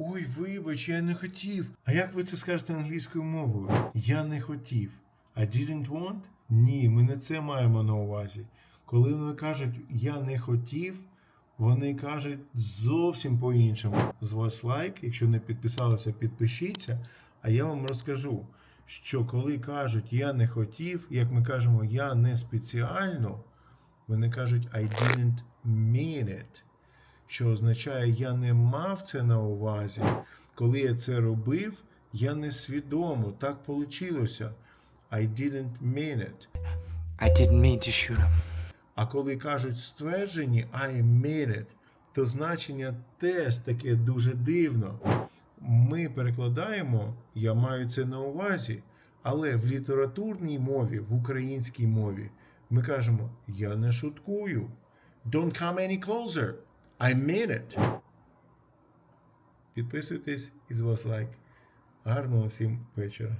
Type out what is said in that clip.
Ой, вибач, я не хотів. А як ви це скажете англійською мовою? Я не хотів. I didn't want? Ні, ми не це маємо на увазі. Коли вони кажуть я не хотів, вони кажуть зовсім по-іншому. З вас лайк, якщо не підписалися, підпишіться. А я вам розкажу, що коли кажуть я не хотів, як ми кажемо я не спеціально, вони кажуть I didn't mean it, що означає я не мав це на увазі. Коли я це робив, я несвідомо, так вийшло. I didn't mean it. I didn't mean to shoot him. А коли кажуть стверджені I mean it, то значення теж таке дуже дивно. Ми перекладаємо я маю це на увазі, але в літературній мові, в українській мові, ми кажемо я не шуткую. Don't come any closer. I mean it. Підписуйтесь і з вас лайк. Гарного всім вечора.